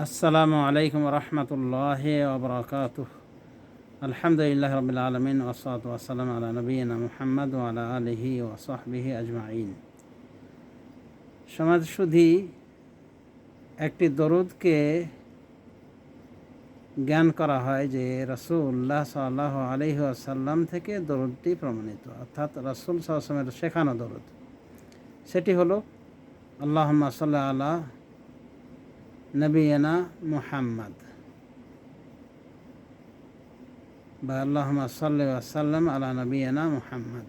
আসসালামু আলাইকুম রহমতুল্লাহ ওবরাকাত আলহামদুলিল্লাহ রবিল আলমিন ওসলাত ওসালাম আলা নবীনা মুহাম্মদ আলা আলহি ওসহবিহি আজমাইন। সমাজ শুধু একটি দরুদকে জ্ঞান করা হয় যে রসুল্লাহ সাল্লাহ আলহি আসাল্লাম থেকে দরুদটি প্রমাণিত, অর্থাৎ রসুল সাল্লামের শেখানো দরুদ। সেটি হলো আল্লাহ সাল্লাহ আল্লাহ নবীনা মুহাম্মদ বা আল্লাহ সাল্লাম আলা নবীনা মুহাম্মদ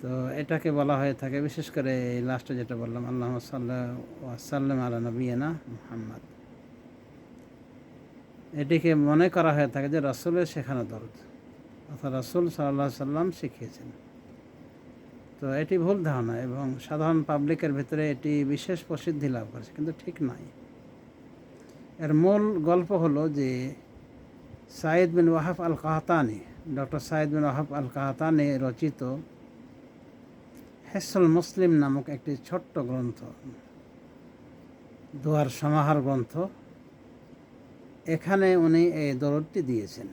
তো এটাকে বলা হয়ে থাকে, বিশেষ করে এই লাস্টে যেটা বললাম আল্লাহ সাল্লাম আলা নবীনা মুহাম্মদ এটিকে মনে করা হয়ে থাকে যে রসুলের শেখানো দরদ, অর্থাৎ রসুল সাল্লাহ সাল্লাম শিখিয়েছেন। তো এটি ভুল ধারণা এবং সাধারণ পাবলিকের ভিতরে এটি বিশেষ প্রসিদ্ধি লাভ করেছে, কিন্তু ঠিক নয় এর মূল গল্প হলো যে Said bin Wahaf al Qahtani doctor Said bin Wahaf al Qahtani রচিত হেসল মুসলিম নামক একটি ছোট্ট গ্রন্থ, দোয়ার সমাহার গ্রন্থ। এখানে উনি এই দরদটি দিয়েছেন।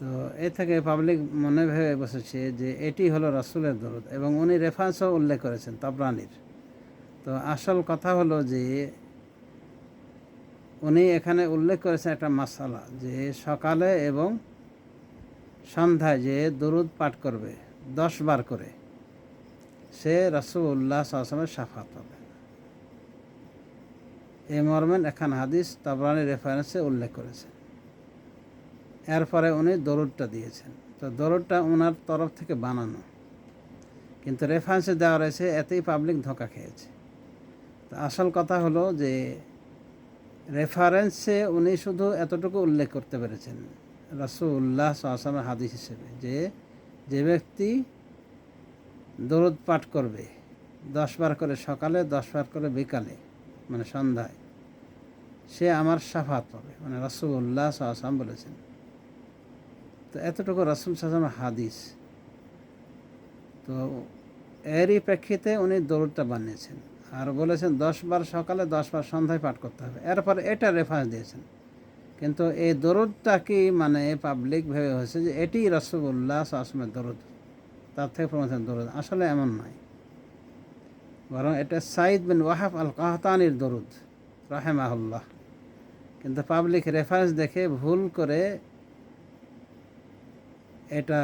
তো এ থেকে পাবলিক মনে ভেবে বসেছে যে এটি হলো রাসুলের দরদ এবং উনি রেফারেন্সও উল্লেখ করেছেন তবরানির। তো আসল কথা হলো যে উনি এখানে উল্লেখ করেছেন একটা মশালা যে সকালে এবং সন্ধ্যায় যে দরুদ পাঠ করবে, দশ বার করে, সে রসুল্লাহ আসলামের সাফাত হবে। এই মর্মেন এখান হাদিস তবরানি রেফারেন্সে উল্লেখ করেছেন। এরপরে উনি দরুদটা দিয়েছেন। তো দরুদটা ওনার তরফ থেকে বানানো। কিন্তু রেফারেন্সে দেওয়া রয়েছে, এতেই পাবলিক ধোকা খেয়েছে। তো আসল কথা হলো যে রেফারেন্সে উনি শুধু এতটুকু উল্লেখ করতে পেরেছেন রাসুল্লাহ আসলামের হাদিস হিসেবে, যে যে ব্যক্তি দরুদ পাঠ করবে দশবার করে সকালে দশবার করে বিকালে মানে সন্ধ্যায়, সে আমার সাফাত পাবে মানে রাসুল্লাহ আসলাম বলেছেন। তো এতটুকু রাসুল সাজাম হাদিস। তো এরই প্রেক্ষিতে উনি দৌড়টা বানিয়েছেন আর বলেছেন দশ বার সকালে দশ বার সন্ধ্যায় পাঠ করতে হবে। এরপর এটা রেফারেন্স দিয়েছেন। কিন্তু এই দরুদটা কি মানে পাবলিক ভেবে হয়েছে যে এটি রসুল্লাহ আসমের দরুদ, তার থেকে প্রমাণ দরুদ। আসলে এমন নয়। বরং এটা সাইদ বিন ওয়াহাফ আল কাহতানির দরুদ, রাহেমাহুল্লাহ। কিন্তু পাবলিক রেফারেন্স দেখে ভুল করে এটা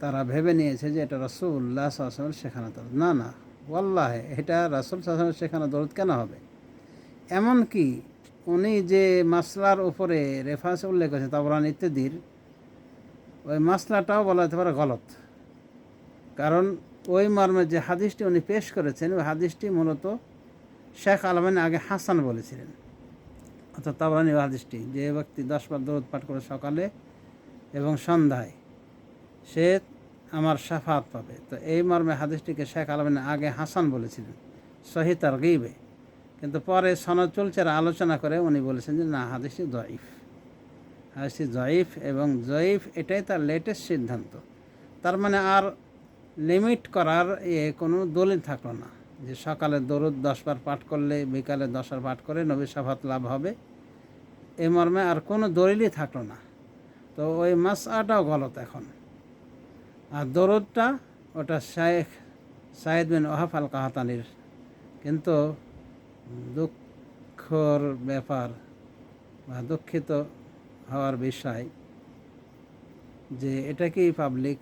তারা ভেবে নিয়েছে যে এটা রসুল্লাহ আসলামের শেখানো দরদ। না না, ওয়াল্লাহ, এটা রাসুল আসলামের শেখানো দরদ কেন হবে? এমন কি উনি যে মাসলার উপরে রেফারেন্স উল্লেখ করেছেন তাবরান ইত্যাদির ওই মাসলাটাও বলা যেতে পারে গলত। কারণ ওই মর্মে যে হাদিসটি উনি পেশ করেছেন, ওই হাদিসটি মূলত শেখ আলমেন আগে হাসান বলেছিলেন। অর্থাৎ তাবরানি হাদিসটি, যে ব্যক্তি দশবার দরদ পাঠ করে সকালে এবং সন্ধ্যায় সে আমার সাফাত পাবে। তো এই মর্মে হাদিসটিকে শেখ আলমিন আগে হাসান বলেছিলেন সহিত আর গিবে কিন্তু পরে সনদ চলছে আলোচনা করে উনি বলেছেন যে, না, হাদিসটি জয়ীফ হাদিসটি জয়ীফ এবং জয়ীফ এটাই তার লেটেস্ট সিদ্ধান্ত। তার মানে আর লিমিট করার এ কোনো দলিল থাকল না যে সকালে দরুদ দশবার পাঠ করলে, বিকালে দশবার পাঠ করে নবী সাফাত লাভ হবে। এ মর্মে আর কোনো দলিলই থাকল না। তো ওই মাসাটাও গলত এখন। আর দরদটা, ওটা শায়েখ সাইদ বিন ওহাফ আল কাহাতানির কিন্তু দুঃখর ব্যাপার বা দুঃখিত হওয়ার বিষয় যে এটাকেই পাবলিক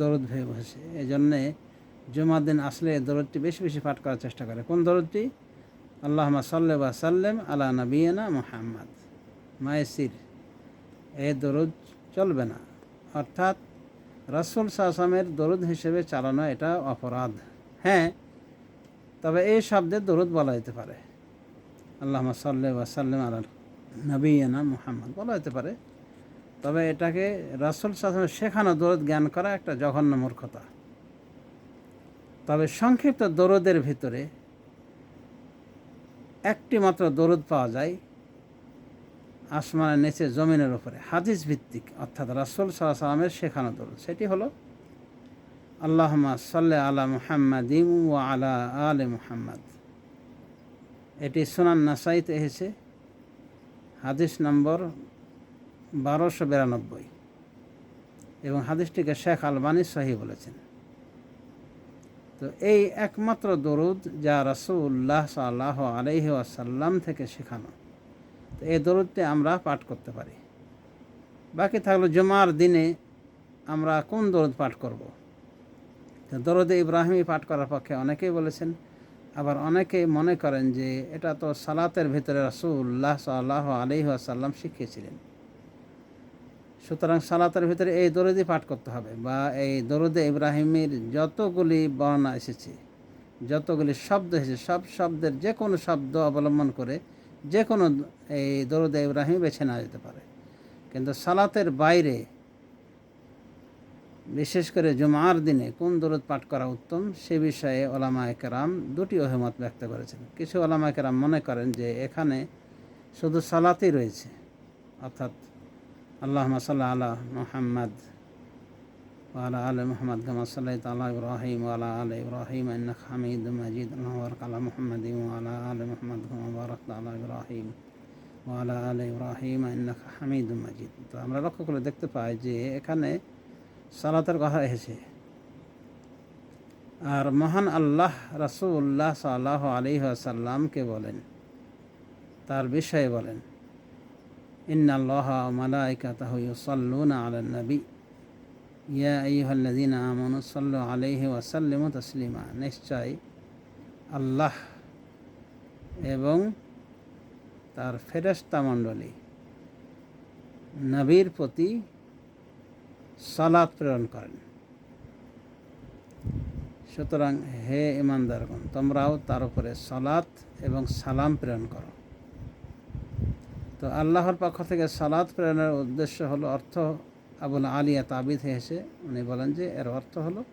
দরদ ভেবে বসে। এই জন্যে জুমার দিন আসলে দরদটি বেশি বেশি পাঠ করার চেষ্টা করে। কোন দরদটি? আল্লাহ সাল্লে বা সাল্লেম আলা নবীনা মোহাম্মদ। মায়েসির এই দরুদ চলবে না। অর্থাৎ রাসুল সাহসামের দরুদ হিসেবে চালানো এটা অপরাধ। হ্যাঁ তবে এই শব্দের দরুদ বলা যেতে পারে। আল্লাহ সাল্লা ওয়াসাল্লাম আল নবীনা মুহাম্মদ বলা যেতে পারে। তবে এটাকে রাসুল সাহসামের শেখানো দরুদ জ্ঞান করা একটা জঘন্য মূর্খতা। তবে সংক্ষিপ্ত দরুদের ভিতরে একটি মাত্র দরুদ পাওয়া যায় আসমানের নিচে জমিনের উপরে। হাদিস ভিত্তিক, অর্থাৎ রাসুল সাল্লাহ সাল্লামের শেখানো দরুদ। সেটি হলো আল্লাহমা সাল্লাহ আলা মুহাম্মদ ইম ও আলা আলে মুহাম্মদ। এটি সোনান নাসাইতে এসেছে, হাদিস নম্বর বারোশো বিরানব্বই। এবং হাদিসটিকে শেখ আলবানি সহি বলেছেন। তো এই একমাত্র দরুদ যা রাসুল্লাহ সাল্লাহ আলহি আসাল্লাম থেকে শেখানো। তো এই দরুদটি আমরা পাঠ করতে পারি। বাকি থাকল জমার দিনে আমরা কোন দরুদ পাঠ করব? দরুদে ইব্রাহিমী পাঠ করার পক্ষে অনেকেই বলেছেন, আবার অনেকেই মনে করেন যে এটা তো সালাতের ভিতরে রাসুল্লাহ সাল্লাহ আলহি আসাল্লাম শিখিয়েছিলেন। সুতরাং সালাতের ভিতরে এই দরুদি পাঠ করতে হবে বা এই দরুদে ইব্রাহিমের যতগুলি বর্ণনা এসেছে, যতগুলি শব্দ এসেছে, সব শব্দের যে কোনো শব্দ অবলম্বন করে যে কোনো এই দরুদে ইব্রাহিম বেছে নেওয়া যেতে পারে। কিন্তু সালাতের বাইরে, বিশেষ করে জুমার দিনে কোন দরুদ পাঠ করা উত্তম, সে বিষয়ে ওলামা একরাম দুটি অভিমত ব্যক্ত করেছেন। কিছু ওলামা একরাম মনে করেন যে এখানে শুধু সালাতেই রয়েছে। অর্থাৎ আল্লাহ সাল্লাহ আলা মোহাম্মদ وعلى آل محمد كما صليت على إبراهيم وعلى آل إبراهيم إنك حميد مجيد اللهم بارك على محمد وعلى آل محمد كما باركت على إبراهيم وعلى آل إبراهيم إنك حميد مجيد তো আমরা লক্ষ্য করে দেখতে পাই যে এখানে সালাতের কথা এসেছে আর মহান আল্লাহ রাসুল্লাহ সাল্লাহ আলী আসাল্লামকে বলেন তার বিষয়ে বলেন إن الله وملائكته يصلون على النبي ইয়া তসলিমা, নিশ্চয় আল্লাহ এবং তার ফেরস্তা মণ্ডলী নবীর প্রতি সালাদ প্রেরণ করেন। সুতরাং হে ইমানদারগণ তোমরাও তার উপরে সালাত এবং সালাম প্রেরণ করো। তো আল্লাহর পক্ষ থেকে সালাত প্রেরণের উদ্দেশ্য হলো অর্থ আবুল আলিয়া তাবিদ হয়েছে উনি বলেন যে, এর অর্থ হলো,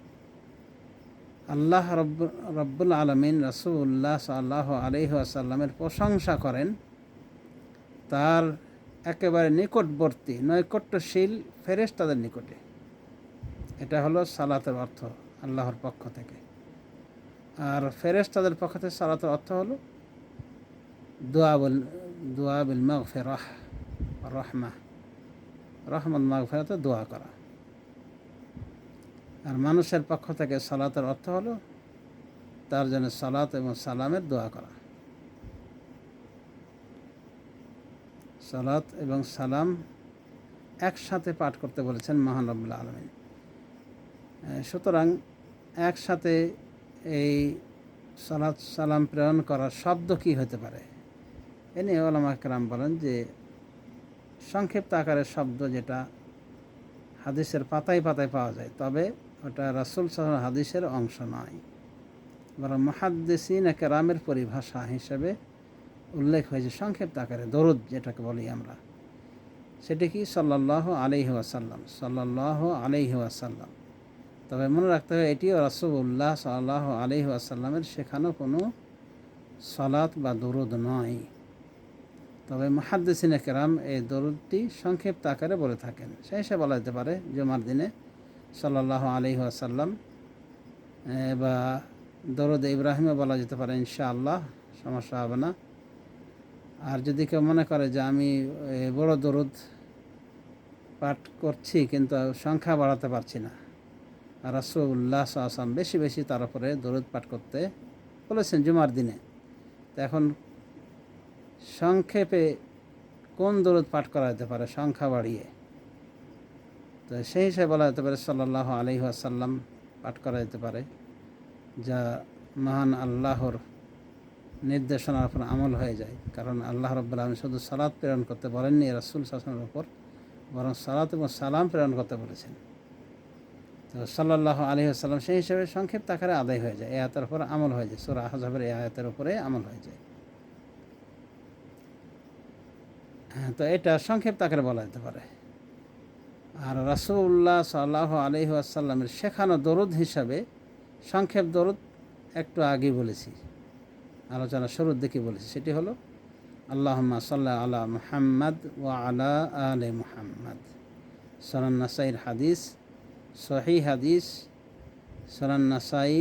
আল্লাহ রব্ব, রব্বুল আলমিন রসুল্লাহ সাল্লাহ আলহি আসাল্লামের প্রশংসা করেন। তার একেবারে নিকটবর্তী, নৈকট্যশীল ফেরেস তাদের নিকটে। এটা হলো সালাতের অর্থ আল্লাহর পক্ষ থেকে। আর ফেরেস তাদের পক্ষ থেকে সালাতের অর্থ হলো, দোয়া বল, দোয়া বিল মাগফিরাহ, রহমা। রহমত মাগফিরাতে দোয়া করা। আর মানুষের পক্ষ থেকে সালাতের অর্থ হলো তার জন্য সালাত এবং সালামের দোয়া করা। সালাত এবং সালাম একসাথে পাঠ করতে বলেছেন মহানবুল্লা আলমিন। সুতরাং একসাথে এই সালাত সালাম প্রেরণ করার শব্দ কি হতে পারে? এ নিয়ে ওলামা বলেন যে সংক্ষিপ্ত আকারের শব্দ যেটা হাদিসের পাতায় পাতায় পাওয়া যায়, তবে ওটা রাসুল সাহ হাদিসের অংশ নয়। বরং মহাদ্দেসিন কেরামের পরিভাষা হিসেবে উল্লেখ হয়েছে সংক্ষিপ্ত আকারে, দরুদ যেটাকে বলি আমরা। সেটি কি? সাল্লাহ আলহি ওয়াসাল্লাম সাল্লাহ আলহি ওয়াসাল্লাম। তবে মনে রাখতে হবে, এটিও রাসুল্লাহ সাল্লাহ আলহি ওয়াসাল্লামের শেখানো কোনো সলাৎ বা দরুদ নয়। তবে মহাদ্দিসিনে কেরাম এই দরুদটি সংক্ষিপ্ত আকারে বলে থাকেন। সেই হিসেবে বলা যেতে পারে, জমার দিনে সাল্লাহ আলি আসাল্লাম বা দরুদ ইব্রাহিমে বলা যেতে পারে, ইনশাআল্লাহ, সমস্যা হবে না। আর যদি কেউ মনে করে যে আমি বড় দরুদ পাঠ করছি, কিন্তু সংখ্যা বাড়াতে পারছি না রাসুল্লাহ আসাম বেশি বেশি তার উপরে দরুদ পাঠ করতে বলেছেন জুমার দিনে। তো এখন সংক্ষেপে কোন দরুদ পাঠ করা যেতে পারে? সংখ্যা বাড়িয়ে। তো সেই হিসেবে বলা যেতে পারে সাল্লাহ আলি আসাল্লাম পাঠ করা যেতে পারে, যা মহান আল্লাহর নির্দেশনার উপর আমল হয়ে যায়। কারণ আল্লাহ রব্বুল্লাহ শুধু সালাদ প্রেরণ করতে বলেননি, রাসুল শাসনের উপর, বরং সালাত এবং সালাম প্রেরণ করতে বলেছেন। তো সাল্লাহ আলী আসাল্লাম সেই হিসেবে সংক্ষিপ্ত আকারে আদায় হয়ে যায়। এ আয়াতের উপরে আমল হয়ে যায়। সুরা আহজাবের এই আয়াতের উপরে আমল হয়ে যায় হ্যাঁ তো এটা সংক্ষিপ্ত আকারে বলা যেতে পারে। আর রাসুল্লাহ সাল্লাহ আলহি আসাল্লামের শেখানো দরুদ হিসাবে সংক্ষেপ দরুদ একটু আগে বলেছি আলোচনা শুরুর দিকে বলেছি। সেটি হলো, আল্লাহম্মা সাল্লাহ আলা মুহাম্মদ ও আলা আলে মুহাম্মদ। সরান নাসাইর হাদিস সহি হাদিস সরান নাসাই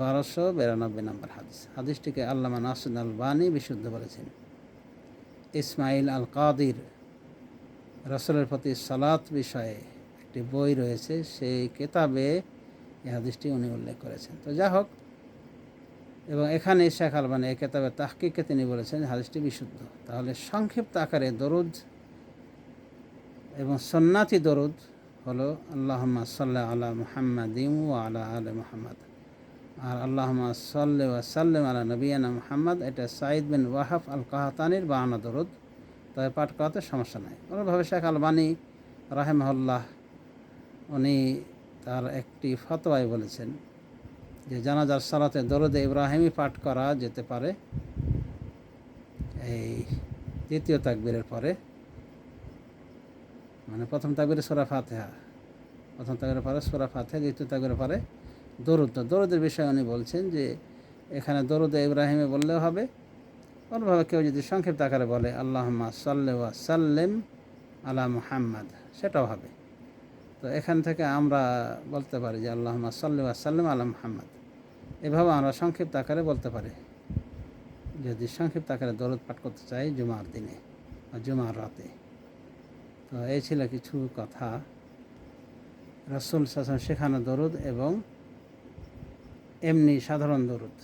বারোশো বিরানব্বই নম্বর হাদিস। হাদিসটিকে আল্লামা নাসুদ আল বানী বিশুদ্ধ বলেছেন। ইসমাইল আল কাদির রসলের প্রতি সালাত বিষয়ে একটি বই রয়েছে, সেই কেতাবে এই হাদিসটি উনি উল্লেখ করেছেন। তো যা হোক, এবং এখানে শেখ আলবানি এই কেতাবে তাহকিকে তিনি বলেছেন হাদিসটি বিশুদ্ধ। তাহলে সংক্ষিপ্ত আকারে দরুদ এবং সন্ন্যাতি দরুদ হলো আল্লাহমা সাল্লাহ আলা মুহাম্মাদিম ও আলা আল মুহাম্মদ। আর আল্লাহমা সাল্লে ওয়াসাল্লাম আলা নবিয়ানা মুহাম্মদ, এটা সাইদ বিন ওয়াহাফ আল কাহাতানির বাহানা দরুদ। তবে পাঠ করাতে সমস্যা নাই। ওনারভাবে শেখ আলবানী রাহেমহল্লাহ, উনি তার একটি ফতোয়ায় বলেছেন যে, জানাজার সালাতে দরদে ইব্রাহিমই পাঠ করা যেতে পারে। এই দ্বিতীয় তাকবীরের পরে মানে প্রথম তাকবীরে সোরা ফাতেহা, প্রথম তাকবীরের পরে সোরা ফাতেহা, দ্বিতীয় তাকবীরের পরে দরুদ দরুদের বিষয়ে উনি বলছেন যে, এখানে দরুদে ইব্রাহিমে বললেও হবে। কোনোভাবে কেউ যদি সংক্ষিপ্ত আকারে বলে আল্লাহমা সাল্লে সাল্লেম আলা মুহাম্মদ সেটাও হবে। তো এখান থেকে আমরা বলতে পারি যে আল্লাহমা সাল্লি সাল্লেম আলা মুহাম্মদ এভাবে আমরা সংক্ষিপ্ত আকারে বলতে পারি। যদি সংক্ষিপ্ত আকারে দরদ পাঠ করতে চাই জুমার দিনে বা জুমার রাতে। তো এই ছিল কিছু কথা। রসুল শাসন শেখানো দরুদ এবং এমনি সাধারণ দরুদ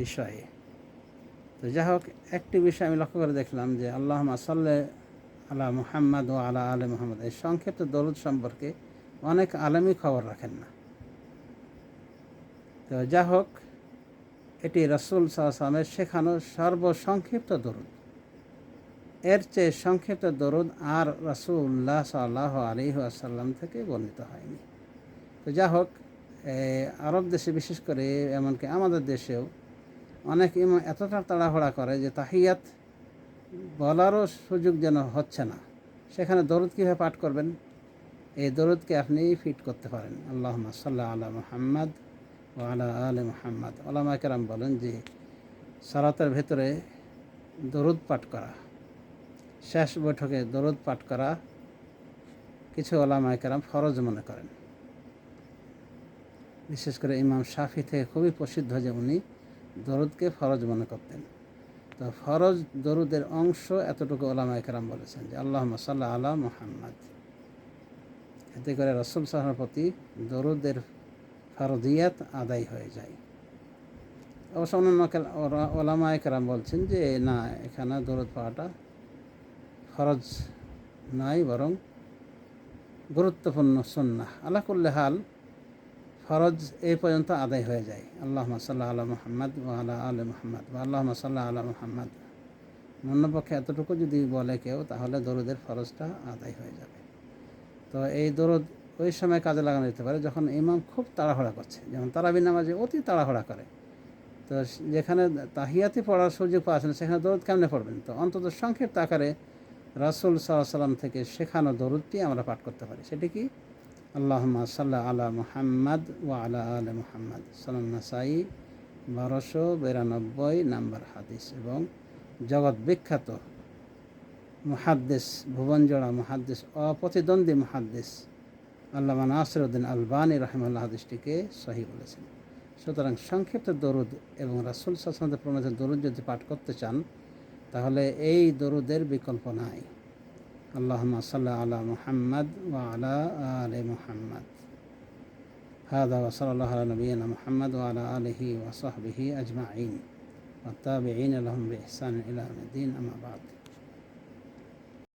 বিষয়ে। তো যাই হোক, একটি বিষয় আমি লক্ষ্য করে দেখলাম যে আল্লাহ সাল্লে আলা মুহাম্মদ ও আলা আলে মোহাম্মদ। এই সংক্ষিপ্ত দরুদ সম্পর্কে অনেক আলমী খবর রাখেন না। তো যা হোক, এটি রসুল সাল্লামের শেখানো সর্বসংক্ষিপ্ত দরুদ। এর চেয়ে সংক্ষিপ্ত দরুদ আর রসুল্লাহ সাল্লাহ আলী আসাল্লাম থেকে বর্ণিত হয়নি। তো যা হোক আরব দেশে বিশেষ করে, এমনকি আমাদের দেশেও অনেক ইমাম এতটা তাড়াহুড়া করে যে তাহিয়াত বলারও সুযোগ যেন হচ্ছে না। সেখানে দরুদ কীভাবে পাঠ করবেন? এই দরুদকে আপনি ফিট করতে পারেন। আল্লাহ সাল্লাহ আলা মোহাম্মদ ও আলা আল মোহাম্মদ। আল্লামা কেরাম বলেন যে, সালাতের ভেতরে দরুদ পাঠ করা, শেষ বৈঠকে দরুদ পাঠ করা, কিছু ওলামা কেরাম ফরজ মনে করেন। বিশেষ করে ইমাম শাফি থেকে খুবই প্রসিদ্ধ যে উনি দরুদকে ফরজ মনে করতেন। তো ফরজ দরুদের অংশ এতটুকু ওলামা একরাম বলেছেন যে আল্লাহ সাল্লাহ আল্লাহ মোহাম্মদ। এতে করে রসুল সাহার প্রতি দরুদের ফরদিয়াত আদায় হয়ে যায়। অবশ্য অন্যান্য ওলামা একরাম বলছেন যে, না, এখানে দরুদ পাওয়াটা ফরজ নয়, বরং গুরুত্বপূর্ণ সন্না আল্লাহ করলে হাল ফরজ এই পর্যন্ত আদায় হয়ে যায়। আল্লাহ সাল্লাহ আলা মোহাম্মদ ও আলা আল মোহাম্মদ বা আল্লাহ সাল্লাহ আলা মোহাম্মদ। অন্যপক্ষে এতটুকু যদি বলে কেউ, তাহলে দরুদের ফরজটা আদায় হয়ে যাবে। তো এই দরুদ ওই সময় কাজে লাগানো যেতে পারে যখন ইমাম খুব তাড়াহড়া করছে। যেমন তারাবি নামাজে অতি তাড়াহড়া করে। তো যেখানে তাহিয়াতি পড়ার সুযোগ পাচ্ছেন সেখানে দরুদ কেমনে পড়বেন? তো অন্তত সংক্ষিপ্ত আকারে রাসুল সাল্লাহ সাল্লাম থেকে শেখানো দরুদটি আমরা পাঠ করতে পারি। সেটি কি? আল্লাহমা সাল্লাহ আলা মুহাম্মদ ও আলা আল মুহাম্মদ। সাই বারোশো বিরানব্বই নাম্বার হাদিস এবং জগৎ বিখ্যাত মুহাদ্দিস, ভুবনজোড়া মুহাদ্দিস, অপ্রতিদ্বন্দ্বী মুহাদ্দিস আল্লামা নাসরুদ্দিন আলবানী রহমাল্লাহ হাদিসটিকে সহি বলেছেন। সুতরাং সংক্ষিপ্ত দরুদ এবং রাসুল সাসমাদের প্রণীত দরুদ যদি পাঠ করতে চান, তাহলে এই দরুদের বিকল্প নাই। اللهم صل على محمد وعلى آل محمد. هذا وصلى الله على نبينا محمد وعلى آله وصحبه أجمعين. والتابعين لهم بإحسان إلى الدين أما بعد.